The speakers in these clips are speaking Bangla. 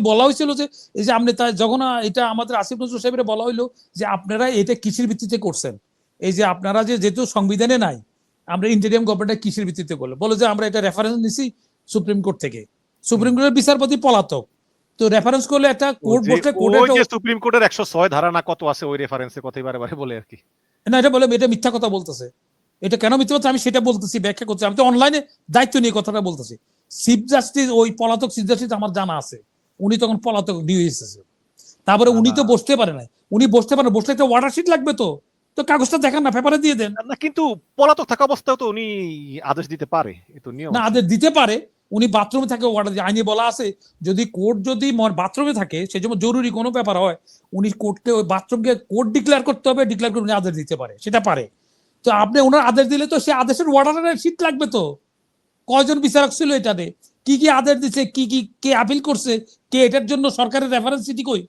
বলা হয়েছিল যে এই যে আপনি তাই যখন এটা আমাদের আসিফ নজরুল সাহেবের বলা হইল যে আপনারা এটা কিসের ভিত্তিতে করছেন। এই যে আপনারা যে যেহেতু সংবিধানে নাই আমরা ইন্টেরিয়াম গভর্নমেন্ট কিসের ভিত্তিতে করল বলে যে আমরা এটা রেফারেন্স নিছি সুপ্রিম কোর্ট থেকে। সুপ্রিম কোর্টের বিচারপতি পলাতক। তো রেফারেন্স করলে একটা কোর্ট বসলে কোর্টে সুপ্রিম কোর্টের একশো ছয় ধারা না কত আছে ওই রেফারেন্সে কথা বারে বারে বলে আর কি। না এটা বলে এটা মিথ্যা কথা বলতেছে। এটা কেন মিথ্যা কথা আমি সেটা বলতেছি ব্যাখ্যা করছি আমি তো অনলাইনে দায়িত্ব নিয়ে কথাটা বলতেছি। চিফ জাস্টিস ওই পলাতক চিফ জাস্টিস আমার জানা আছে। উনি তখন পলাতক ডিউএস তারপরে উনি তো বসতে পারে না উনি বসতে পারে বসলে একটা ওয়াটার শিট লাগবে তো। তো কাগজটা দেখান না পেপারে দিয়ে দেন। না কিন্তু পলাতক থাকা অবস্থায় তো উনি আদেশ দিতে পারে তো নিয়ম। না আদের দিতে পারে। উনি বাথরুমে থাকে ওয়াটার আইনে বলা আছে। যদি কোর্ট যদি বাথরুমে থাকে সে যেমন জরুরি কোনো ব্যাপার হয় উনি কোর্টকে ওই বাথরুমকে কোর্ট ডিক্লেয়ার করতে হবে ডিক্লেয়ার করে উনি আদেশ দিতে পারে সেটা পারে। তো আপনি ওনার আদেশ দিলে তো সে আদেশের ওয়ার্ডারের শীত লাগবে তো। কয়জন বিচারক ছিল এটাতে কি কি আদেশ দিচ্ছে কি কি, কে আপিল করছে, কে এটার জন্য সরকারের রেফারেন্স সিটি কই?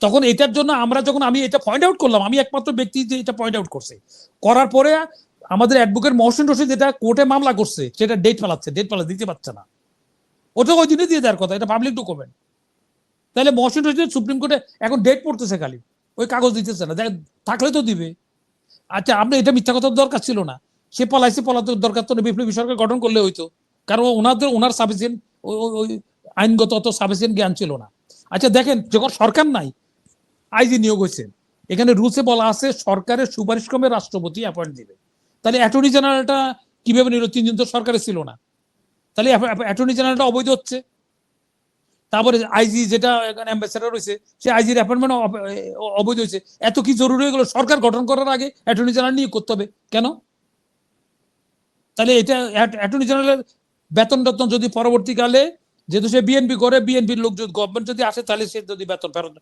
তখন এটার জন্য আমরা যখন আমি এটা পয়েন্ট আউট করলাম, আমি একমাত্র ব্যক্তি যে এটা পয়েন্ট আউট করছে। করার পরে আমাদের অ্যাডভোকেট মহসিন রশিদ যেটা কোর্টে মামলা করছে, সেটা ডেট পালাচ্ছে ডেট পালা দিতে পারছে না। ওটা ওই দিনে দিয়ে দেওয়ার কথা, এটা পাবলিক ডকুমেন্ট তাহলে মহসিন রশিদ সুপ্রিম কোর্টে এখন ডেট পড়তেছে খালি, ওই কাগজ দিতেছে না, দেখ- থাকলে তো দিবে। আচ্ছা আপনি এটা মিথ্যা কথার দরকার ছিল না। সে পলাইছে পলাতে দরকার তো বিপ্লবী সরকার গঠন করলে হইতো। কারণ ওনাদের, ওনার সাফিসিয়েন্ট ওই আইনগত অত সাফিসিয়েন্ট জ্ঞান ছিল না। আচ্ছা দেখেন, যখন সরকার নাই, আইজি নিয়োগ হয়েছে, এখানে রুলসে বলা আছে, সরকারের সুপারিশ ক্রমে রাষ্ট্রপতি অ্যাপয়েন্ট দিবে। তাহলে অ্যাটর্নি জেনারেলটা কীভাবে নিল? তিনজন তো সরকারে ছিল না। তাহলে অ্যাটর্নি জেনারেলটা অবৈধ হচ্ছে। তারপরে আইজি যেটা এখানে অ্যাম্বাসেডার রয়েছে, সে আইজির অ্যাপয়েন্টমেন্ট অবৈধ হয়েছে। এত কি জরুরি হয়ে গেল? সরকার গঠন করার আগে অ্যাটর্নি জেনারেল নিয়োগ করতে হবে। কেন? তাহলে এটা অ্যাটর্নি জেনারেলের বেতন টেতন যদি পরবর্তীকালে, যেহেতু সে বিএনপি করে বিএনপির লোক যদি গভর্নমেন্ট যদি আসে, তাহলে সে যদি বেতন ফেরত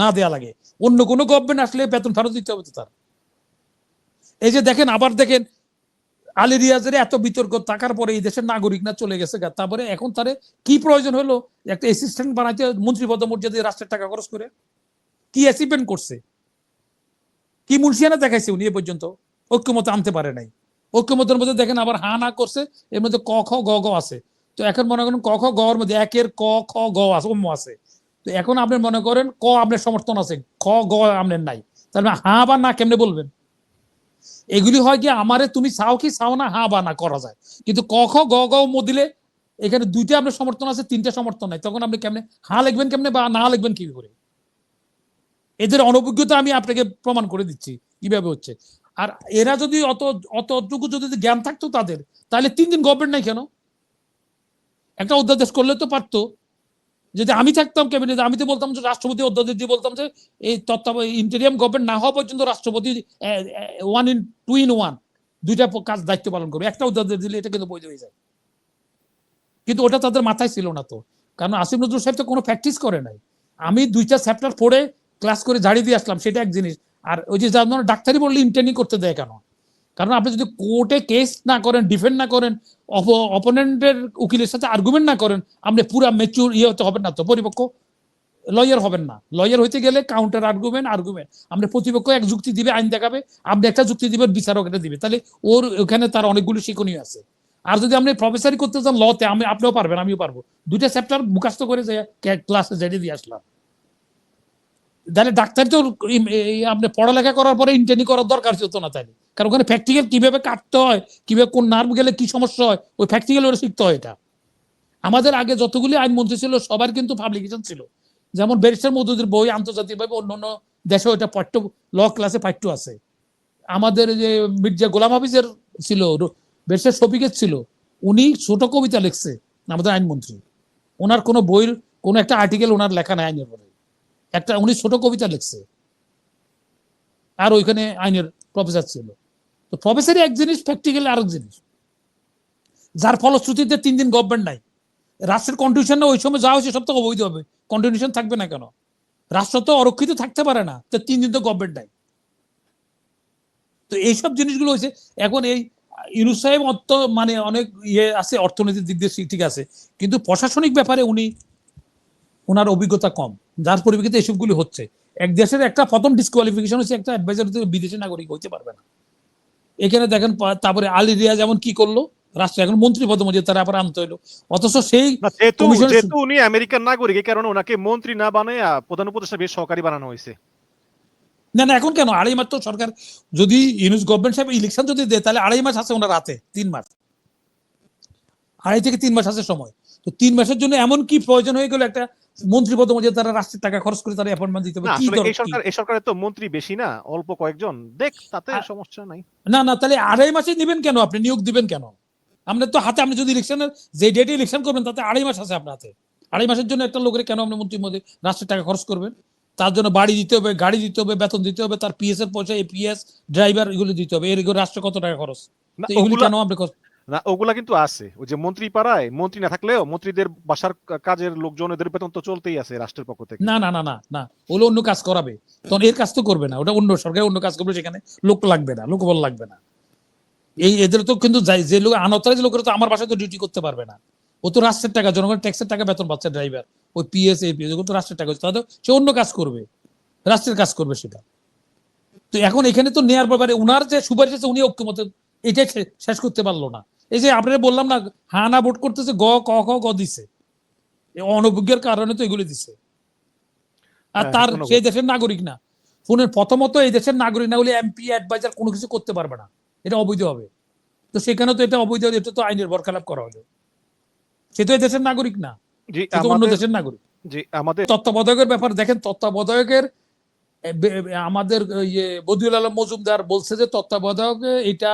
না দেয়া লাগে। অন্য কোনো গভর্নমেন্ট আসলে বেতন ফেরত দিতে হবে তার। এই যে দেখেন, আবার দেখেন, আলী রিয়াজের এত বিতর্ক থাকার পরে এই দেশের নাগরিক না চলে গেছে তারপরে এখন তারে কি প্রয়োজন হলো? একটা অ্যাসিস্ট্যান্ট বানাইতে, মন্ত্রী পদ মর্যাদা দিয়ে রাষ্ট্রের টাকা খরচ করে? কি অ্যাচিভমেন্ট করছে? কি মুন্সিয়ানা দেখাইছে উনি এ পর্যন্ত? ঐক্যমত আনতে পারে নাই। ঐক্যমতের মধ্যে দেখেন আবার হা না করছে, এর মধ্যে ক, খ, গ গ আছে। তো এখন মনে করেন ক, খ, গ এর মধ্যে একের ক, খ, গ আছে, অম্ম আছে। তো এখন আপনি মনে করেন ক আপনার সমর্থন আছে, খ, গ আপনার নাই। তাহলে হা বা না কেমনে বলবেন? এগুলি হয় কি, আমারে তুমি চাও কি, চাও না, হা বা না করা যায়। কিন্তু ক, খ, গ গ, ম দিলে এখানে দুইটা আপনার সমর্থন আছে, তিনটা সমর্থন নাই। তখন আপনি কেমনে, হা লিখবেন কেমনে বা না লিখবেন কি করে? এদের অনভিজ্ঞতা আমি আপনাকে প্রমাণ করে দিচ্ছি, কীভাবে হচ্ছে। আর এরা যদি অত অত অতটুকু যদি জ্ঞান থাকতো তাদের, তাহলে তিন দিন গভর্নমেন্ট নাই কেন? একটা অধ্যাদেশ করলে তো পারতো। যদি আমি থাকতাম ক্যাবিনেট আমি তো বলতাম যে রাষ্ট্রপতি অধ্যাদেশ দিয়ে বলতাম যে এই তত্ত্বাবধায়ক ইন্টেরিয়াম গভর্নমেন্ট না হওয়া পর্যন্ত রাষ্ট্রপতি one in two in one দুইটা কাজ দায়িত্ব পালন করবে। একটা অধ্যাদেশ দিলে এটা কিন্তু বৈধ হয়ে যায়। কিন্তু ওটা তাদের মাথায় ছিল না তো। কারণ আসিফ নজরুল সাহেব তো কোনো প্র্যাকটিস করে নাই। আমি দুইটা চ্যাপ্টার পড়ে ক্লাস করে ঝাড়ি দিয়ে আসলাম, সেটা এক জিনিস। আর ওই যে যেমন ডাক্তারি বললে ইন্টার্নি করতে দেয় কেন? কারণ আপনি যদি কোর্টে কেস না করেন ডিফেন্ড না করেন অপোনেন্টের উকিলের সাথে আর্গুমেন্ট না করেন, আপনি পুরা মেচুর ইয়ে হতে হবেন না তো, পরিপক্ক লয়ার হবেন না। লয়ার হইতে গেলে কাউন্টার আর্গুমেন্ট আর্গুমেন্ট আপনি প্রতিপক্ষ এক যুক্তি দিবে, আইন দেখাবে, আপনি একটা যুক্তি দিবেন বিচারক এটা দিবে। তাহলে ওর ওখানে তার অনেকগুলো শিক্ষণীয় আছে। আর যদি আপনি প্রফেসরই করতে চান লতে আমি, আপনিও পারবেন, আমিও পারব। দুইটা চ্যাপ্টার মুখাস্ত করে যে ক্লাসে জেডে দিয়ে আসলাম। তাহলে ডাক্তার তো আপনি পড়ালেখা করার পরে ইন্টার্নি করার দরকার হতো না তাহলে কারণ ওখানে প্র্যাকটিক্যাল কীভাবে কাটতে হয়, কীভাবে কোন নার্ভ গেলে কি সমস্যা হয়, ওই প্র্যাকটিক্যাল ওরা শিখতে হয় এটা। আমাদের আগে যতগুলি আইনমন্ত্রী ছিল, সবার কিন্তু পাবলিকেশন ছিল। যেমন ব্যারিস্টার মধুদের বই, আন্তর্জাতিকভাবে অন্য অন্য দেশে ওটা পাঠ্য ল ক্লাসে পাঠ্য আছে। আমাদের যে মির্জা গোলাম হাফিজের ছিল ব্যারিস্টার শফিকের ছিল, উনি ছোট কবিতা লিখছে, আমাদের আইনমন্ত্রী ওনার কোনো বইয়ের কোনো একটা আর্টিকেল ওনার লেখা নাই আইনের পরে। একটা উনি ছোট কবিতা লিখছে। আর ওইখানে আইনের প্রফেসর ছিল। তো প্রফেসরই এক জিনিস প্র্যাকটিক্যালি আরেক জিনিস। যার ফলশ্রুতিতে তিন দিন গভর্নমেন্ট নাই। রাষ্ট্রের কন্টিনিউশন ওই সময় যা হয়েছে সব তো অবৈধ হবে। কন্টিনিউশন থাকবে না কেন? রাষ্ট্র তো অরক্ষিত থাকতে পারে না, তো তিন দিন তো গভর্নমেন্ট নাই। তো এইসব জিনিসগুলো হয়েছে। এখন এই ইউনুস সাহেব অর্থ মানে অনেক ইয়ে আছে, অর্থনৈতিক দিক দিয়ে ঠিক আছে। কিন্তু প্রশাসনিক ব্যাপারে উনি ওনার অভিজ্ঞতা কম। যার পরিপ্রেক্ষিতে এসবগুলি হচ্ছে। এক দেশের একটা প্রথম ডিসকোয়ালিফিকেশন হচ্ছে একটা অ্যাডভাইজার বিদেশি নাগরিক হইতে পারবে না। এখানে দেখেন তারপরে আলী রিয়া যেমন কি করল? রাষ্ট্র এখন মন্ত্রী তারা আবার আনতে অথচ সেই যেহেতু যেহেতু উনি আমেরিকান নাগরিক এই কারণে ওনাকে মন্ত্রী না বানায় প্রধান উপদেষ্টা বেশ সহকারী বানানো হয়েছে। না না এখন কেন? আড়াই মাস তো সরকার যদি ইউনুস গভর্নমেন্ট সাহেব ইলেকশন যদি দেয় তাহলে আড়াই মাস আছে ওনার রাতে তিন মাস। আড়াই থেকে তিন মাস আছে সময়। তো তিন মাসের জন্য এমন কি প্রয়োজন হয়ে গেল একটা মন্ত্রী পদ মধ্যে তারা রাষ্ট্রের টাকা খরচ করে তারা অ্যাপয়েন্টমেন্ট দিতে না কি এই সরকার এই সরকারের তো মন্ত্রী বেশি না অল্প কয়েকজন। দেখ তাতে সমস্যা নাই। না না তাহলে আড়াই মাসে নেবেন কেন আপনি? নিয়োগ দিবেন কেন? আপনার তো হাতে আপনি যদি ইলেকশনের যে ডেটে ইলেকশন করবেন তাতে আড়াই মাস আছে আপনার হাতে। আড়াই মাসের জন্য একটা লোকের কেন আপনি মন্ত্রীর মধ্যে রাষ্ট্রের টাকা খরচ করবেন? তার জন্য বাড়ি দিতে হবে গাড়ি দিতে হবে বেতন দিতে হবে তার পিএস এর পয়সা এপিএস ড্রাইভার এগুলো দিতে হবে। এর রাষ্ট্র কত টাকা খরচ? এগুলি কেন আপনি খরচ- না, ওগুলা কিন্তু আছে। ওই যে মন্ত্রী পাড়ায় মন্ত্রী না থাকলেও মন্ত্রীদের বাসার কাজের লোকজন এদের বেতন তো চলতেই আছে রাষ্ট্রের পক্ষ থেকে। না না না না না। ওগুলো অন্য কাজ করাবে। তখন এর কাজ তো করবে না। ওটা অন্য সরকার অন্য কাজ করবে সেখানে লোক লাগবে না, লোকবল লাগবে না। এই এদের তো কিন্তু যাই- যে লোক আনতারাজ লোকেরা তো আমার বাসায় তো ডিউটি করতে পারবে না। ও তো রাষ্ট্রের টাকা, জনগণের ট্যাক্সের টাকা বেতন পাচ্ছে ড্রাইভার ওই পিএস এপিএস ওগুলো তো রাষ্ট্রের টাকা তাহলে সে অন্য কাজ করবে। রাষ্ট্রের কাজ করবে সেটা। তো এখন এখানে তো নেয়ার ব্যাপারে উনার যে সুপারিশ আছে উনি ঐক্যমত এটাই শে- শেষ করতে পারল না। এই যে আপনারা বললাম না হানা ভোট করতেছে গ ক খ গ দিছে। অনভিজ্ঞের কারণে তো এগুলো দিছে। আর হ্যাঁ, তার সেই দেশের নাগরিক না। পুনের প্রথমত এই দেশের নাগরিক না হলে এমপি অ্যাডভাইজার কোনো কিছু করতে পারবে না। এটা অবৈধ হবে। তো সেখানে তো এটা অবৈধ এটা তো আইনের বরখালাপ করা হলো সে তো এই দেশের নাগরিক না। জি অন্য দেশের নাগরিক। জি আমাদের তত্ত্বাবধায়কের ব্যাপার দেখেন তত্ত্বাবধায়কের আমাদের ইয়ে বদিউল আলম মজুমদার বলছে যে তত্ত্বাবধায়ক এটা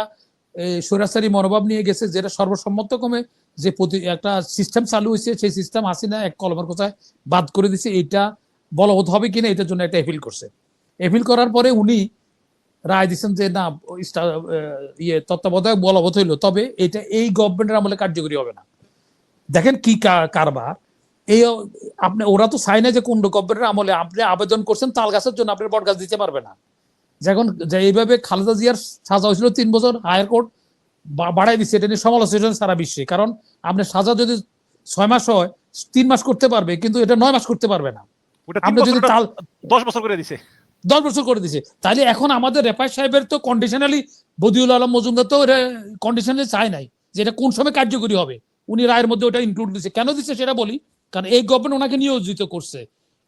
স্বৈরাচারী মনোভাব নিয়ে গেছে, যেটা সর্বসম্মতক্রমে যে প্রতি, একটা সিস্টেম চালু হয়েছে, সেই সিস্টেম হাসিনা এক কলমের কথায় বাদ করে দিছে এটা বলবৎ হবে কিনা, এটার জন্য একটা এপিল করছে। এপিল করার পরে উনি রায় দিচ্ছেন যে, না ইয়ে তত্ত্বাবধায়ক বলবৎ হইল। তবে এটা এই গভর্নমেন্টের আমলে কার্যকরী হবে না। দেখেন কি কা- কারবার। এই, আপনি, ওরা তো চায় না যে কোন গভর্নমেন্টের আমলে আপনি আবেদন করছেন, তাল গাছের জন্য আপনি বট গাছ দিতে পারবে না। যখন যে এইভাবে খালেদা জিয়ার সাজা হয়েছিল তিন বছর হায়ার কোর্ট বাড়াই দিচ্ছে এটা নিয়ে সমালোচনা সারা বিশ্বে। কারণ আপনি সাজা যদি ছয় মাস হয় তিন মাস করতে পারবে কিন্তু এটা নয় মাস করতে পারবে না। আপনি যদি তাল দশ বছর করে দিছে। দশ বছর করে দিছে। তাহলে এখন আমাদের রেফাই সাহেবের তো কন্ডিশনালি বদিউল আলম মজুমদার তো কন্ডিশনালি চায় নাই যে এটা কোন সময় কার্যকরী হবে। উনি রায়ের মধ্যে ওটা ইনক্লুড দিচ্ছে কেন দিচ্ছে সেটা বলি? কারণ এই গভর্নমেন্ট ওনাকে নিয়োজিত করছে।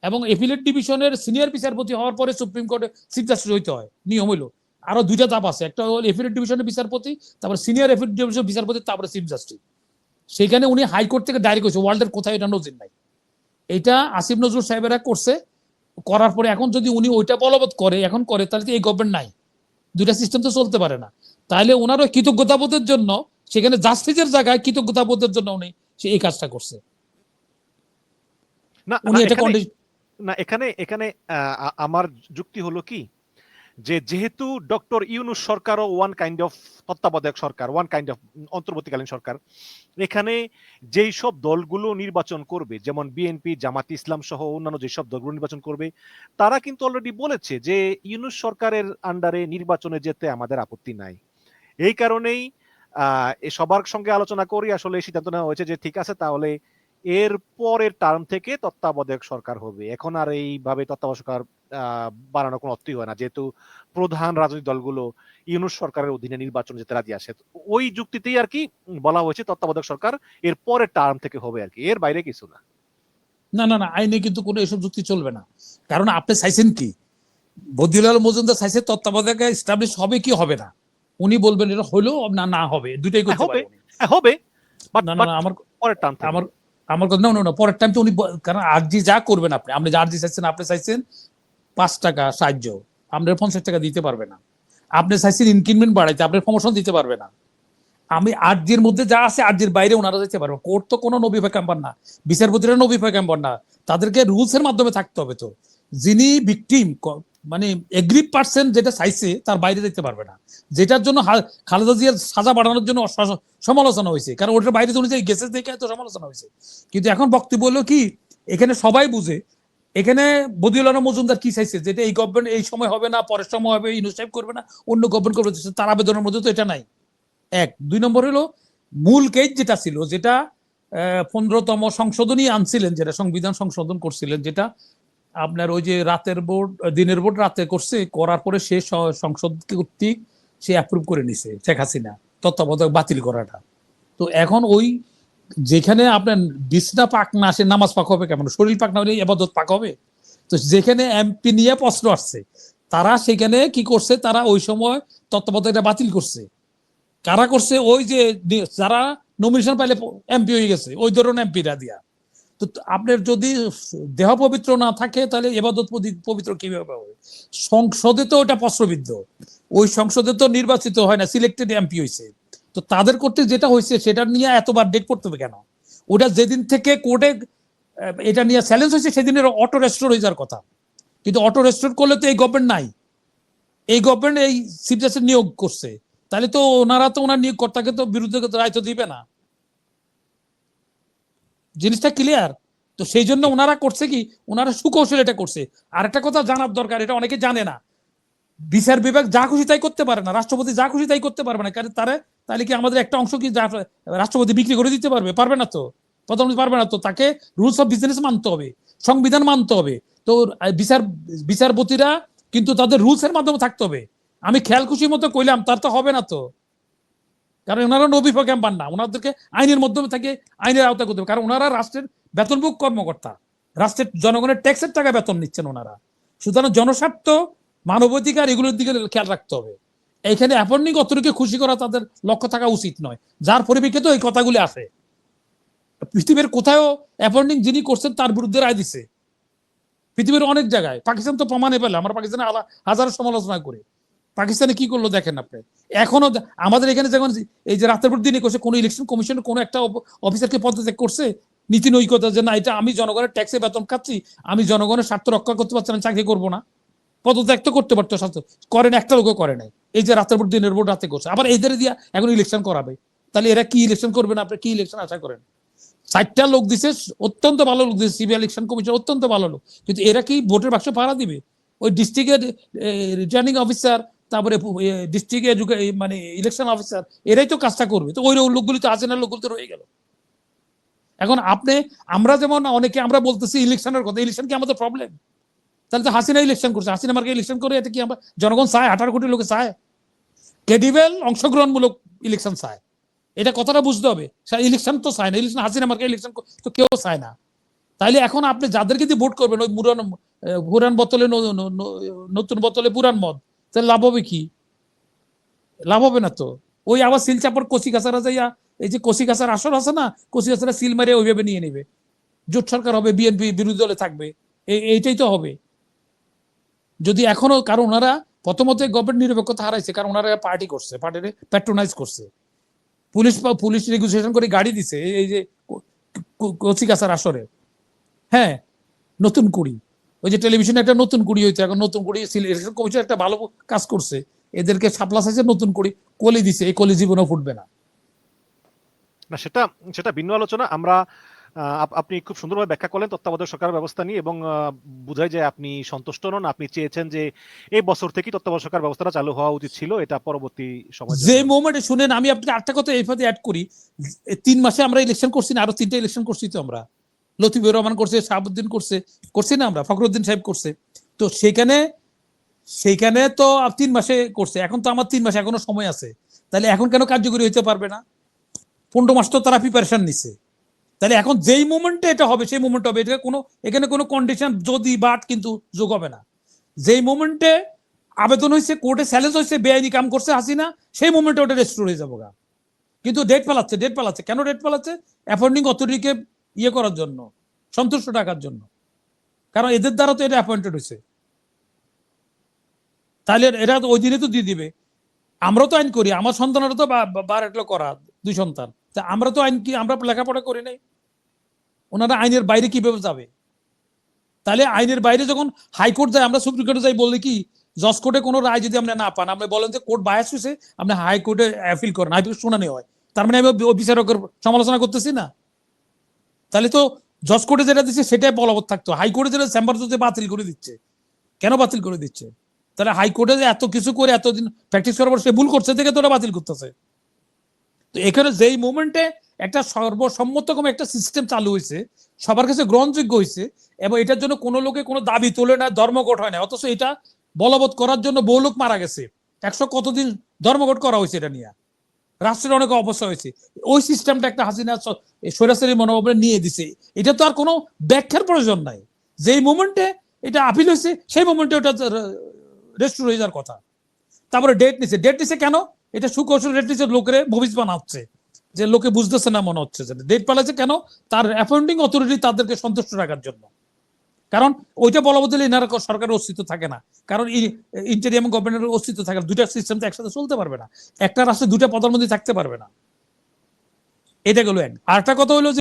এবং এপিলেট ডিভিশনের সিনিয়র বিচারপতি হওয়ার পরে সুপ্রিম কোর্টে চিফ জাস্টিস হইতে হয়। নিয়ম হইল আরও দুইটা ধাপ আছে। একটা হল এপিলেট ডিভিশনের বিচারপতি তারপর সিনিয়র এপিলেট ডিভিশন বিচারপতি তারপরে চিফ জাস্টিস। সেখানে উনি হাইকোর্ট থেকে ডাইরেক্ট হয়েছে ওয়ার্ল্ডের কোথায় এটা নজির নাই। এটা আসিফ নজরুল সাহেবেরা করছে করার পরে এখন যদি উনি ওইটা বলবৎ করে এখন করে তাহলে তো এই গভর্নমেন্ট নাই। দুইটা সিস্টেম তো চলতে পারে না। তাহলে ওনার ওনারও কৃতজ্ঞতাবোধের জন্য সেখানে জাস্টিসের জায়গায় কৃতজ্ঞতাবোধের জন্য উনি সে এই কাজটা করছে। না উনি এটা কন্ডিশন না, এখানে এখানে আমার যুক্তি হলো কি? যে যেহেতু ডক্টর ইউনুস সরকারও ওয়ান কাইন্ড অফ তত্ত্বাবধায়ক সরকার ওয়ান কাইন্ড অফ অন্তর্বর্তীকালীন সরকার, এখানে যেই সব দলগুলো নির্বাচন করবে, যেমন বিএনপি জামাত ইসলাম সহ অন্যান্য যেসব দলগুলো নির্বাচন করবে, তারা কিন্তু অলরেডি বলেছে যে ইউনুস সরকারের আন্ডারে নির্বাচনে যেতে আমাদের আপত্তি নাই। এই কারণেই সবার সঙ্গে আলোচনা করি, আসলে সিদ্ধান্ত নেওয়া হয়েছে যে ঠিক আছে, তাহলে এর পরের টার্ম থেকে তত্ত্বাবধায়ক সরকার হবে। এখন আর এইভাবে তত্ত্বাবধায়ক সরকার বানানোর কোনো অর্থই হয় না। যেহেতু প্রধান রাজনৈতিক দলগুলো ইউনুস সরকারের অধীনে নির্বাচন যেতে রাজি আসে ওই যুক্তিতেই আর কি বলা হয়েছে তত্ত্বাবধায়ক সরকার এর পরের টার্ম থেকে হবে আর কি। এর বাইরে কিছু না। না না না আইনে কিন্তু কোনো এসব যুক্তি চলবে না। কারণ আপনি চাইছেন কি? বদিউল আলম মজুমদার চাইছে তত্ত্বাবধায়ক এস্টাবলিশ হবে কি হবে না? উনি বলবেন এটা হলো না না হবে। দুইটাই করতে হবে। পারে উনি। হ্যাঁ হবে। বাট না না না আমার পরের টার্ম আমার আমার কথা না না পরের টাইম তো উনি কারণ আর্জি যা করবেন আপনি আপনি আর্জি চাইছেন, আপনি চাইছেন পাঁচ টাকা সাহায্য, আপনার পঞ্চাশ টাকা দিতে পারবে না। আপনি চাইছেন ইনক্রিমেন্ট বাড়াইতে, আপনার প্রমোশন দিতে পারবে না। আমি আরজির মধ্যে যা আছে, আরজির বাইরে ওনারা যেতে পারবে কোর্ট তো কোনো নবী পেকাম্বার না, বিচারপতিরা নবী পেকাম্বার না। তাদেরকে রুলসের মাধ্যমে থাকতে হবে তো। যিনি ভিকটিম মানে এগ্রি পার্সেন্ট যেটা চাইছে, তার বাইরে যেতে পারবে না। যেটার জন্য খালেদা জিয়ার সাজা বাড়ানোর জন্য সমালোচনা হয়েছে। কারণ ওটার বাইরে উনি গেছে দেখে এত সমালোচনা হয়েছে। কিন্তু এখন বক্তব্য হলো কি, এখানে সবাই বুঝে, এখানে বদিউল আলম মজুমদার কি চাইছে? যেটা এই গভর্নমেন্ট এই সময় হবে না, পরের সময় হবে ইনস্টাইভ করবে না, অন্য গভর্নমেন্ট করবে তার আবেদনের মধ্যে তো এটা নাই। এক। দুই নম্বর হলো, মূল কেজ যেটা ছিল, যেটা পনেরোতম সংশোধনী আনছিলেন, যেটা সংবিধান সংশোধন করছিলেন, যেটা আপনার ওই যে রাতের বোর্ড, দিনের বোর্ড রাতে করছে, করার পরে সে সংসদ কর্তৃক সে অ্যাপ্রুভ করে নিছে শেখ হাসিনা, তত্ত্বাবধায়ক বাতিল করাটা। তো এখন ওই যেখানে আপনার বিছনা পাক না আসে, নামাজ পাক হবে কেমন? শরীর পাক না হলে এবাদত পাক হবে? তো যেখানে এমপি নিয়ে প্রশ্ন আসছে, তারা সেখানে কি করছে? তারা ওই সময় তত্ত্বাবধায়কটা বাতিল করছে। কারা করছে? ওই যে যারা নমিনেশন পাইলে এমপি হয়ে গেছে, ওই ধরনের এমপিরা দিয়া। তো আপনার যদি দেহ পবিত্র না থাকে, তাহলে এবাদত পবিত্র কীভাবে হবে? সংসদে তো ওটা প্রশ্নবিদ্ধ। ওই সংসদে তো নির্বাচিত হয় না সিলেক্টেড এমপি হয়েছে তো তাদের করতে যেটা হয়েছে সেটা নিয়ে এতবার ডেট করতে হবে কেন? ওটা যেদিন থেকে কোর্টে এটা নিয়ে চ্যালেঞ্জ হয়েছে সেদিনের অটো রেস্টোর হয়ে যাওয়ার কথা। কিন্তু অটো রেস্টোর করলে তো এই গভর্নমেন্ট নাই। এই গভর্নমেন্ট এই জাস্টিস নিয়োগ করছে। তাহলে তো ওনারা তো, ওনার নিয়োগকর্তাকে তো বিরুদ্ধে রায় তো দিবে না। জিনিসটা ক্লিয়ার তো সেই জন্য ওনারা করছে কি? ওনারা সুকৌশল এটা করছে। আর একটা কথা জানার দরকার, এটা অনেকে জানে না। বিচার বিভাগ যা খুশি তাই করতে পারে না, রাষ্ট্রপতি যা খুশি তাই করতে পারবে না, কারণ তারা তাহলে কি আমাদের একটা অংশ কি রাষ্ট্রপতি বিক্রি করে দিতে পারবে? পারবে না তো? প্রধানমন্ত্রী পারবে না তো? তাকে রুলস অফ বিজনেস মানতে হবে, সংবিধান মানতে হবে। তো বিচার, বিচারপতিরা কিন্তু তাদের রুলস এর মাধ্যমে থাকতে হবে। আমি খেয়াল খুশি মতো কইলাম, তার তো হবে না তো? কারণ ওনারা নবী ফকেম পান না। ওনাদেরকে আইনের মাধ্যমে থেকে আইনের আওতায় করতে হবে। কারণ ওনারা রাষ্ট্রের বেতনভোগ কর্মকর্তা। রাষ্ট্রের জনগণের ট্যাক্সের টাকা বেতন নিচ্ছেন ওনারা। সুতরাং জনস্বার্থ, মানবাধিকার এগুলোর দিকে খেয়াল রাখতে হবে। এখানে অ্যাপর্নিং অতটুকু খুশি করা তাদের লক্ষ্য থাকা উচিত নয়। যার পরিপ্রেক্ষিতে এই কথাগুলি আসে। পৃথিবীর কোথাও অ্যাপয়েন্টিং যিনি করছেন তার বিরুদ্ধে রায় দিছে। পৃথিবীর অনেক জায়গায়। পাকিস্তান তো প্রমাণে পেলে আমরা পাকিস্তানে হাজার সমালোচনা করি। পাকিস্তানে কি করল দেখেন আপনি? এখনও আমাদের এখানে যখন এই যে রাতের পর দিনে করছে, কোনো ইলেকশন কমিশনের কোনো একটা অফিসারকে পদত্যাগ করছে, নীতি নৈকতা যে না, এটা আমি জনগণের ট্যাক্সে বেতন খাচ্ছি, আমি জনগণের স্বার্থ রক্ষা করতে পারছি না চাকরি করব না। পদত্যাগ তো করতে পারতো স্বার্থ। করেন, একটা লোকও করে নাই। এই যে রাতের পর দিনের পর রাতে করছে। আবার এদের দিয়া এখন ইলেকশন করাবে। তাহলে এরা কি ইলেকশন করবে না? আপনি কি ইলেকশন আশা করেন? চারটা লোক দিছে, অত্যন্ত ভালো লোক দিছে সিবিআই ইলেকশন কমিশন অত্যন্ত ভালো লোক। কিন্তু এরা কি ভোটের বাক্স ভাড়া দিবে? ওই ডিস্ট্রিক্টের রিটার্নিং অফিসার তারপরে ডিস্ট্রিক্ট মানে ইলেকশন অফিসার এরাই তো কাজটা করবে। তো ওই লোকগুলি তো আছে না লোকগুলি তো রয়ে গেল। এখন আপনি, আমরা যেমন অনেকে আমরা বলতেছি ইলেকশনের কথা, ইলেকশন কি আমাদের প্রবলেম তাহলে তো হাসিনা ইলেকশন করছে। হাসিনা মার্কে ইলেকশন করে এটা কি আমরা, জনগণ চায়? আঠারো কোটি লোকে চায়? ক্রেডিবল অংশগ্রহণমূলক ইলেকশন চায়। এটা কথাটা বুঝতে হবে। ইলেকশন তো চায় না। ইলেকশন হাসিনা মার্কে ইলেকশন তো কেউ চায় না। তাইলে এখন আপনি যাদেরকে দিয়ে ভোট করবেন, ওই পুরান পুরান বোতলে নতুন বোতলে পুরান মদ তাহলে লাভ হবে কি? লাভ হবে না তো? ওই আবার সিল চাপড় কচি কাছারা যাইয়া, এই যে কচি কাছার আসর আছে না কচি কাছারা সিল মারিয়ে ওইভাবে নিয়ে নেবে। জোট সরকার হবে, বিএনপি বিরোধী দলে থাকবে। এইটাই তো হবে। যদি এখনও কারণ ওনারা, প্রথমত গভর্নমেন্ট নিরপেক্ষতা হারাইছে, কারণ ওনারা পার্টি করছে পার্টির প্যাট্রোনাইজ করছে। পুলিশ পুলিশ রেগুলেশন করে গাড়ি দিছে, এই- যে ক- ক- কচি কাছার আসরে। হ্যাঁ নতুন কুড়ি। ওই যে টেলিভিশনে একটা নতুন কুড়ি হয়েছে এখন নতুন কুড়ি ইলেকশন কমিশন একটা ভালো কাজ করছে। এদেরকে সাপ্লাস আছে নতুন কুড়ি কলি দিছে এই কলি জীবনেও ফুটবে না। না সেটা সেটা ভিন্ন আলোচনা। আমরা আপনি খুব সুন্দরভাবে ব্যাখ্যা করলেন তত্ত্বাবধায়ক সরকার ব্যবস্থা নিয়ে এবং বুঝায় যে আপনি সন্তুষ্ট নন। আপনি চেয়েছেন যে এই বছর থেকে তত্ত্বাবধায়ক সরকার ব্যবস্থাটা চালু হওয়া উচিত ছিল এটা পরবর্তী সময় যে মোমেন্টে শুনেন আমি আপনাকে আরেকটা কথা এই ফাঁদে অ্যাড করি। তিন মাসে আমরা ইলেকশন করছি না আরও তিনটা ইলেকশন করছি তো আমরা। লতিফুর রহমান করছে, শাহাবুদ্দিন করছে, করছি না আমরা, ফখরুদ্দিন সাহেব করছে। তো সেখানে সেইখানে তো তিন মাসে করছে, এখন তো আমার তিন মাসে এখনও সময় আছে। তাহলে এখন কেন কার্যকরী হইতে পারবে না? পনেরো মাস তো তারা প্রিপারেশন নিছে। তাহলে এখন যেই মোমেন্টে এটা হবে, সেই মোমেন্ট হবে। এটা কোনো, এখানে কোনো কন্ডিশন যদি বাট কিন্তু যোগ হবে না। যেই মোমেন্টে আবেদন হয়েছে কোর্টে চ্যালেঞ্জ হয়েছে বেআইনি কাম করছে হাসিনা, সেই মোমেন্টে ওটা রেস্টোর হয়ে যাব গা কিন্তু ডেট পালাচ্ছে ডেট পালাচ্ছে। কেন ডেট পালাচ্ছে? অ্যাপয়েন্টিং অথরিটিকে ইয়ে করার জন্য, সন্তুষ্ট রাখার জন্য। কারণ এদের দ্বারা তো এটা অ্যাপয়েন্টেড হয়েছে তাহলে এরা তো ওই দিনে তো দিয়ে দিবে। আমরাও তো আইন করি, আমার সন্তানেরও তো বার এটলো করা, দুই সন্তান। তা আমরা তো আইন কি, আমরা লেখাপড়া করি নাই? ওনারা আইনের বাইরে কীভাবে যাবে? তাহলে আইনের বাইরে যখন হাইকোর্ট যায়, আমরা সুপ্রিম কোর্টে যাই বললে কি, জজ কোর্টে কোনো রায় যদি আমরা না পান, আপনি বলেন যে কোর্ট বায়াস হয়েছে আপনি হাইকোর্টে অ্যাপিল করেন, হাইকোর্ট শুনানি হয়। তার মানে আমি বিচারকের সমালোচনা করতেছি না? তাহলে তো জজ কোর্টে যেটা দিচ্ছে সেটাই বলবৎ থাকতো। হাইকোর্টে যেটা চেম্বার যে বাতিল করে দিচ্ছে। কেন বাতিল করে দিচ্ছে? তাহলে হাইকোর্টে যে এত কিছু করে এতদিন প্র্যাকটিস করার পর সে ভুল করছে থেকে তো ওরা বাতিল করতেছে। তো এখানে যেই মোমেন্টে একটা সর্বসম্মতকম একটা সিস্টেম চালু হয়েছে, সবার কাছে গ্রহণযোগ্য হয়েছে, এবং এটার জন্য কোনো লোকে কোনো দাবি তোলে না, ধর্মঘট হয় না। অথচ এটা বলবৎ করার জন্য বহু লোক মারা গেছে। একশো কতদিন ধর্মঘট করা হয়েছে এটা নিয়ে? রাষ্ট্রের অনেক অবস্থা হয়েছে। ওই সিস্টেমটা একটা হাসিনা স- এই মনোভাবে নিয়ে দিছে। এটা তো আর কোনো ব্যাখ্যার প্রয়োজন নাই। যেই মোমেন্টে এটা আপিল হয়েছে, সেই মোমেন্টে ওটা রেস্টোর হয়ে যাওয়ার কথা। তারপরে ডেট নিছে। ডেট নিছে কেন? এটা সুকৌশল ডেট নিছে, লোকের ভবিষ্যৎ বানাচ্ছে যে লোকে বুঝতেছে না মনে হচ্ছে যে ডেট পালাচ্ছে কেন? তার অ্যাপয়েন্টিং অথরিটি তাদেরকে সন্তুষ্ট রাখার জন্য। কারণ ওইটা বলা বদলে এনার সরকারের অস্তিত্ব থাকে না। কারণ ইন্টেরিয়াম গভর্নমেন্টের অস্তিত্ব থাকে। দুইটা সিস্টেম তো একসাথে চলতে পারবে না। একটা রাষ্ট্রে দুইটা প্রধানমন্ত্রী থাকতে পারবে না। এটা গেল এক। আরেকটা কথা হলো যে